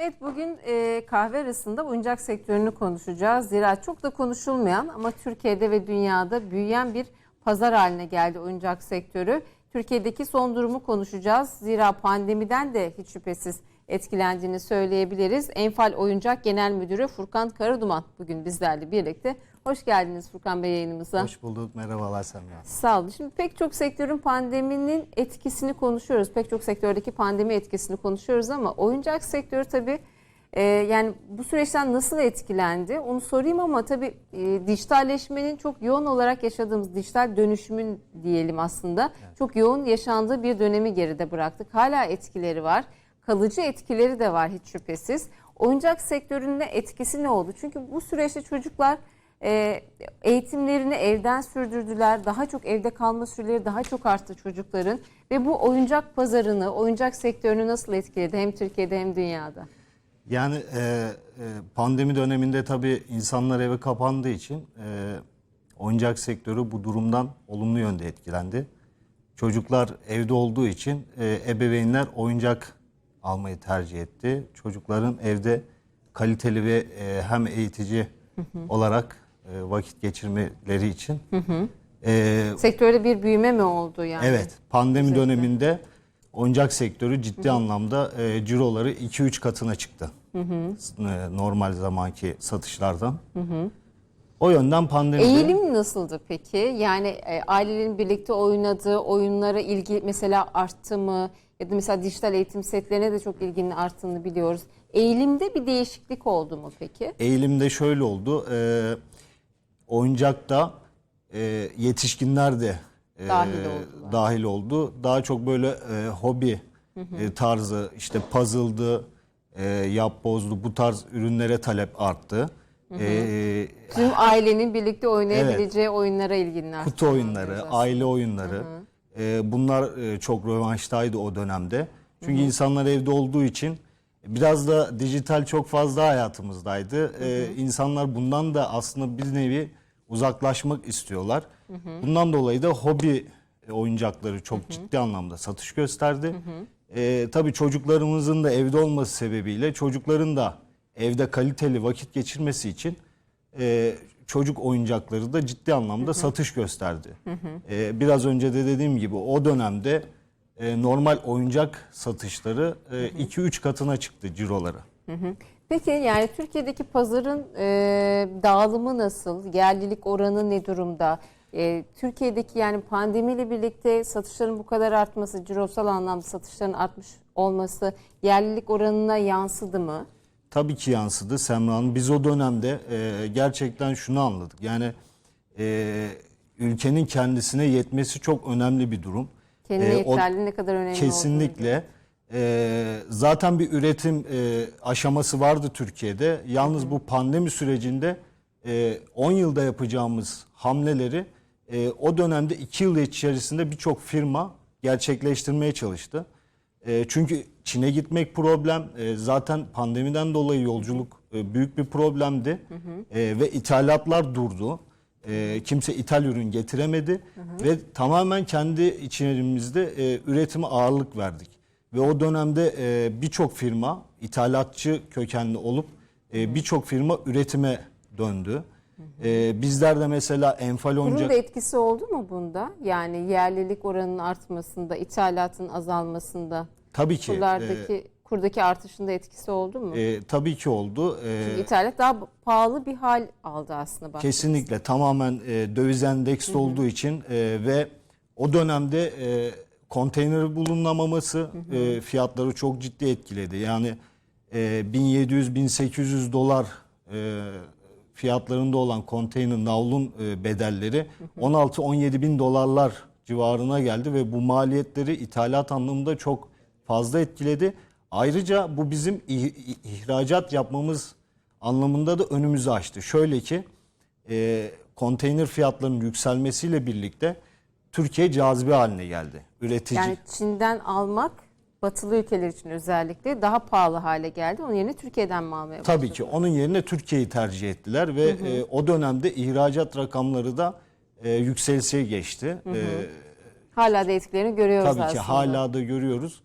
Evet bugün e, kahve arasında oyuncak sektörünü konuşacağız. Zira çok da konuşulmayan ama Türkiye'de ve dünyada büyüyen bir pazar haline geldi oyuncak sektörü. Türkiye'deki son durumu konuşacağız. Zira pandemiden de hiç şüphesiz etkilendiğini söyleyebiliriz. Enfal Oyuncak Genel Müdürü Furkan Karaduman bugün bizlerle birlikte. Hoş geldiniz Furkan Bey yayınımıza. Hoş bulduk. Merhabalar Semra. Sağ olun. Şimdi pek çok sektörün pandeminin etkisini konuşuyoruz. Pek çok sektördeki pandemi etkisini konuşuyoruz ama oyuncak sektörü tabii e, yani bu süreçten nasıl etkilendi onu sorayım ama tabii e, dijitalleşmenin çok yoğun olarak yaşadığımız dijital dönüşümün diyelim aslında çok yoğun yaşandığı bir dönemi geride bıraktık. Hala etkileri var. Kalıcı etkileri de var hiç şüphesiz. Oyuncak sektöründe etkisi ne oldu? Çünkü bu süreçte çocuklar e, eğitimlerini evden sürdürdüler. Daha çok evde kalma süreleri daha çok arttı çocukların. Ve bu oyuncak pazarını, oyuncak sektörünü nasıl etkiledi hem Türkiye'de hem dünyada? Yani e, e, pandemi döneminde tabii insanlar eve kapandığı için e, oyuncak sektörü bu durumdan olumlu yönde etkilendi. Çocuklar evde olduğu için e, ebeveynler oyuncak almayı tercih etti. Çocukların evde kaliteli ve e, hem eğitici olarak e, vakit geçirmeleri için. E, Sektörde bir büyüme mi oldu yani? Evet, pandemi döneminde oyuncak sektörü ciddi anlamda e, ciroları 2-3 katına çıktı. E, normal zamanki satışlardan. O yönden pandemide Eğilim nasıldı peki? Yani e, ailelerin birlikte oynadığı oyunlara ilgi mesela arttı mı? Ya da mesela dijital eğitim setlerine de çok ilginin arttığını biliyoruz. Eğilimde bir değişiklik oldu mu peki? eğilimde şöyle oldu. E, oyuncakta e, yetişkinler de e, Dahil oldular. dahil oldu. Daha çok böyle e, hobi e, tarzı işte puzzle'dı, e, yapbozdu bu tarz ürünlere talep arttı. E, Tüm ailenin birlikte oynayabileceği oyunlara ilginin arttı. kutu oyunları, aile oyunları. E, bunlar e, çok rövanştaydı o dönemde. Çünkü insanlar evde olduğu için biraz da dijital çok fazla hayatımızdaydı. E, insanlar bundan da aslında bir nevi uzaklaşmak istiyorlar. Bundan dolayı da hobi e, oyuncakları çok ciddi anlamda satış gösterdi. E, tabii çocuklarımızın da evde olması sebebiyle çocukların da evde kaliteli vakit geçirmesi için e, çocuk oyuncakları da ciddi anlamda satış gösterdi. E, biraz önce de dediğim gibi o dönemde e, normal oyuncak satışları 2-3 katına çıktı ciroları. Peki yani Türkiye'deki pazarın e, dağılımı nasıl? Yerlilik oranı ne durumda? E, Türkiye'deki yani pandemiyle birlikte satışların bu kadar artması, cirosal anlamda satışların artmış olması yerlilik oranına yansıdı mı? Tabii ki yansıdı Semra Hanım. Biz o dönemde e, gerçekten şunu anladık. Yani e, ülkenin kendisine yetmesi çok önemli bir durum. Kendine E, yeterli ne kadar önemli. Kesinlikle. Ee, zaten bir üretim e, aşaması vardı Türkiye'de. Yalnız bu pandemi sürecinde e, 10 yılda yapacağımız hamleleri e, o dönemde 2 yıl içerisinde birçok firma gerçekleştirmeye çalıştı. E, çünkü Çin'e gitmek problem. E, zaten pandemiden dolayı yolculuk e, büyük bir problemdi. E, ve ithalatlar durdu. E, kimse ithal ürün getiremedi ve tamamen kendi içerimizde e, üretime ağırlık verdik. Ve o dönemde e, birçok firma ithalatçı kökenli olup e, birçok firma üretime döndü. E, bizler de mesela enfal Kurun oyuncak da etkisi oldu mu bunda? Yani yerlilik oranının artmasında, ithalatın azalmasında, tabii ki e, kurlardaki kurdaki artışında etkisi oldu mu? e, tabii ki oldu. E, Çünkü ithalat daha pahalı bir hal aldı aslında. Kesinlikle tamamen e, döviz endeksli olduğu için e, ve o dönemde e, konteyner bulunamaması e, fiyatları çok ciddi etkiledi. Yani e, 1700-1800 dolar e, fiyatlarında olan konteyner navlun e, bedelleri 16-17 bin dolarlar civarına geldi ve bu maliyetleri ithalat anlamında çok fazla etkiledi. Ayrıca bu bizim ih- ih- ihracat yapmamız anlamında da önümüzü açtı. Şöyle ki e, konteyner fiyatlarının yükselmesiyle birlikte Türkiye cazibe haline geldi. Üretici. Yani Çin'den almak batılı ülkeler için özellikle daha pahalı hale geldi. Onun yerine Türkiye'den mi almaya Tabii başladı? ki onun yerine Türkiye'yi tercih ettiler ve e, o dönemde ihracat rakamları da e, yükselişe geçti. E, Hala da etkilerini görüyoruz tabii aslında. ki hala da görüyoruz.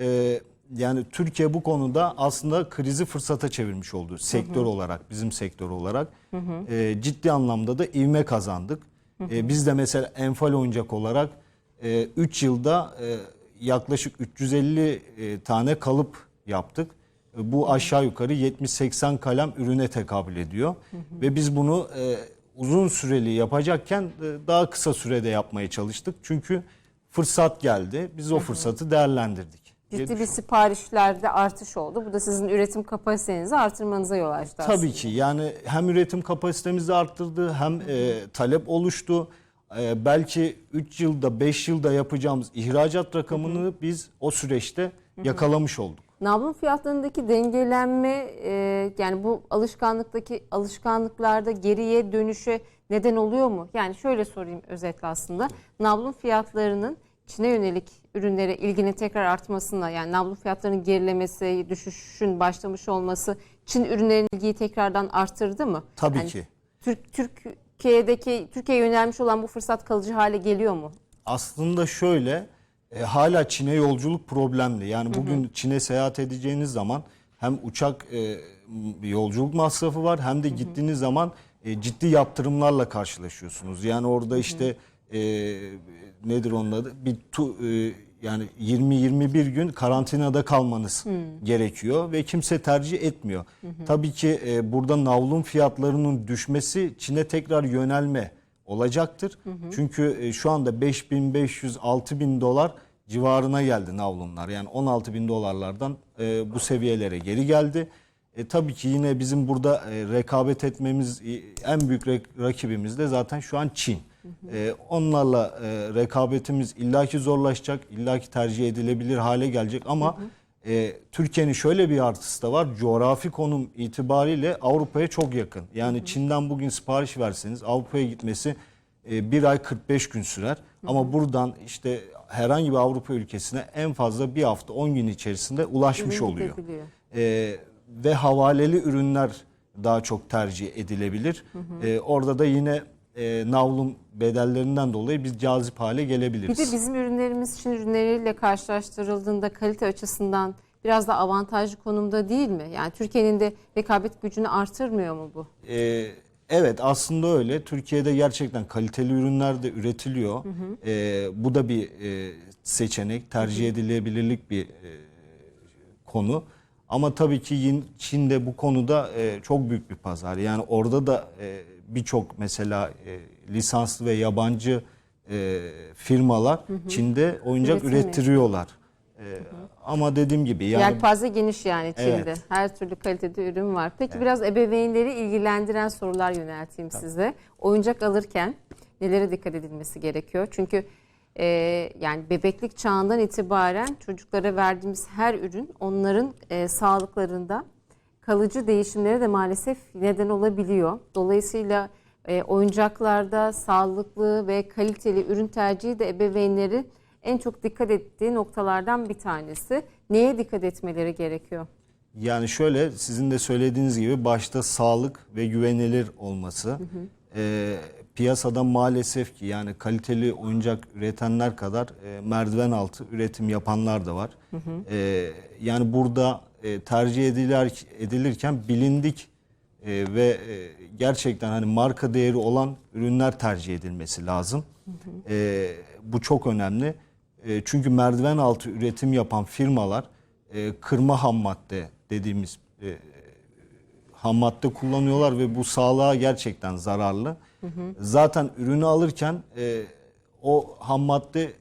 E, yani Türkiye bu konuda aslında krizi fırsata çevirmiş oldu sektör olarak, bizim sektör olarak. E, ciddi anlamda da ivme kazandık. E, biz de mesela enfal oyuncak olarak 3 yılda e, yaklaşık 350 e, tane kalıp yaptık. E, Bu aşağı yukarı 70-80 kalem ürüne tekabül ediyor. Ve biz bunu e, uzun süreli yapacakken e, daha kısa sürede yapmaya çalıştık. Çünkü fırsat geldi. Biz o fırsatı değerlendirdik. Ciddi bir siparişlerde artış oldu. Bu da sizin üretim kapasitenizi artırmanıza yol açtı aslında. Tabii ki yani hem üretim kapasitemizi arttırdı hem e, talep oluştu. E, belki 3 yılda 5 yılda yapacağımız ihracat rakamını biz o süreçte yakalamış olduk. Nablon fiyatlarındaki dengelenme e, yani bu alışkanlıktaki alışkanlıklarda geriye dönüşe neden oluyor mu? Yani şöyle sorayım özetle aslında. Nablon fiyatlarının Çin'e yönelik ürünlere ilginin tekrar artmasına yani nablon fiyatlarının gerilemesi, düşüşün başlamış olması Çin ürünlerinin ilgiyi tekrardan arttırdı mı? Tabii Yani ki. Türk Türkiye'deki Türkiye'ye yönelmiş olan bu fırsat kalıcı hale geliyor mu? Aslında şöyle e, hala Çin'e yolculuk problemli. Yani bugün Çin'e seyahat edeceğiniz zaman hem uçak e, yolculuk masrafı var hem de gittiğiniz zaman e, ciddi yaptırımlarla karşılaşıyorsunuz. Yani orada işte e, nedir onun adı? Bir tu, e, yani 20-21 gün karantinada kalmanız gerekiyor ve kimse tercih etmiyor. Tabii ki e, burada navlun fiyatlarının düşmesi Çin'e tekrar yönelme olacaktır. Çünkü e, şu anda 5500-6000 dolar civarına geldi navlunlar. Yani 16 bin dolarlardan e, bu seviyelere geri geldi. E, tabii ki yine bizim burada e, rekabet etmemiz e, en büyük rakibimiz de zaten şu an Çin. E, onlarla e, rekabetimiz illaki zorlaşacak, illaki tercih edilebilir hale gelecek ama e, Türkiye'nin şöyle bir artısı da var. Coğrafi konum itibariyle Avrupa'ya çok yakın. Yani Çin'den bugün sipariş verseniz Avrupa'ya gitmesi e, bir ay 45 gün sürer. Ama buradan işte herhangi bir Avrupa ülkesine en fazla bir hafta 10 gün içerisinde ulaşmış Ürün oluyor. E, ve havaleli ürünler daha çok tercih edilebilir. E, orada da yine e, navlun bedellerinden dolayı biz cazip hale Bir gelebiliriz. de bizim ürünlerimiz Çin ürünleriyle karşılaştırıldığında kalite açısından biraz da avantajlı konumda değil mi? Yani Türkiye'nin de rekabet gücünü artırmıyor mu bu? Ee, evet aslında öyle. Türkiye'de gerçekten kaliteli ürünler de üretiliyor. Ee, bu da bir e, seçenek, tercih edilebilirlik bir e, konu. Ama tabii ki Çin'de bu konuda e, çok büyük bir pazar. Yani orada da e, birçok mesela e, lisanslı ve yabancı e, firmalar Çin'de oyuncak Üretim ürettiriyorlar. E, ama dediğim gibi yani Yelpaze geniş yani Çin'de. Evet. Her türlü kalitede ürün var. Peki biraz ebeveynleri ilgilendiren sorular yönelteyim size. Oyuncak alırken nelere dikkat edilmesi gerekiyor? Çünkü e, yani bebeklik çağından itibaren çocuklara verdiğimiz her ürün onların e, sağlıklarında kalıcı değişimlere de maalesef neden olabiliyor. Dolayısıyla e, oyuncaklarda sağlıklı ve kaliteli ürün tercihi de ebeveynlerin en çok dikkat ettiği noktalardan bir tanesi. Neye dikkat etmeleri gerekiyor? Yani şöyle sizin de söylediğiniz gibi başta sağlık ve güvenilir olması. Ee, piyasada maalesef ki yani kaliteli oyuncak üretenler kadar e, merdiven altı üretim yapanlar da var. Ee, yani burada e, tercih edilir, edilirken bilindik e, ve e, gerçekten hani marka değeri olan ürünler tercih edilmesi lazım. E, bu çok önemli. E, çünkü merdiven altı üretim yapan firmalar e, kırma ham madde dediğimiz e, ham madde kullanıyorlar ve bu sağlığa gerçekten zararlı. Zaten ürünü alırken e, o ham madde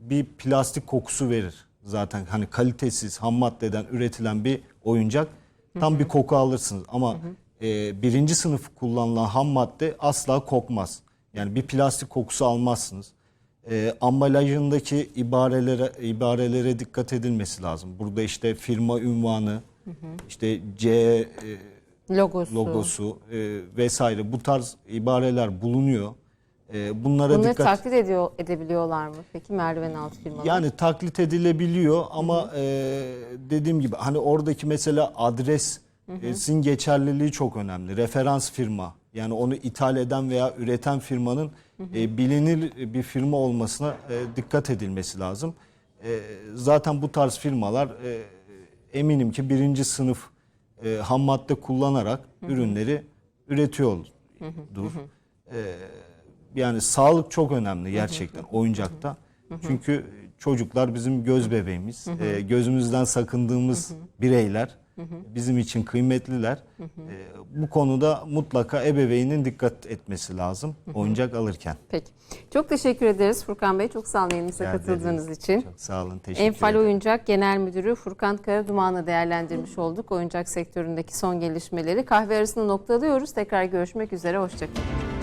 bir plastik kokusu verir. Zaten hani kalitesiz ham maddeden üretilen bir oyuncak tam bir koku alırsınız ama e, birinci sınıf kullanılan ham madde asla kokmaz. Yani bir plastik kokusu almazsınız. E, ambalajındaki ibarelere ibarelere dikkat edilmesi lazım. Burada işte firma ünvanı, işte C e, Logosu. logosu e, vesaire bu tarz ibareler bulunuyor. E, bunlara Bunları dikkat taklit ediyor, edebiliyorlar mı? Peki merdiven altı firmalar. yani taklit edilebiliyor ama e, dediğim gibi hani oradaki mesela adresin geçerliliği çok önemli. Referans firma yani onu ithal eden veya üreten firmanın e, bilinir bir firma olmasına e, dikkat edilmesi lazım. E, zaten bu tarz firmalar e, eminim ki birinci sınıf e, ham madde kullanarak ürünleri üretiyordur. E, yani sağlık çok önemli gerçekten oyuncakta. Çünkü çocuklar bizim göz bebeğimiz. E, gözümüzden sakındığımız bireyler. Bizim için kıymetliler. E, bu konuda mutlaka ebeveynin dikkat etmesi lazım oyuncak alırken. Peki. Çok teşekkür ederiz Furkan Bey. Çok sağ olun yayınımıza ederiz. için. Çok sağ olun. Teşekkür Enfal ederim. Oyuncak Genel Müdürü Furkan Karaduman'la değerlendirmiş olduk. Oyuncak sektöründeki son gelişmeleri. Kahve arasında noktalıyoruz. Tekrar görüşmek üzere. Hoşçakalın.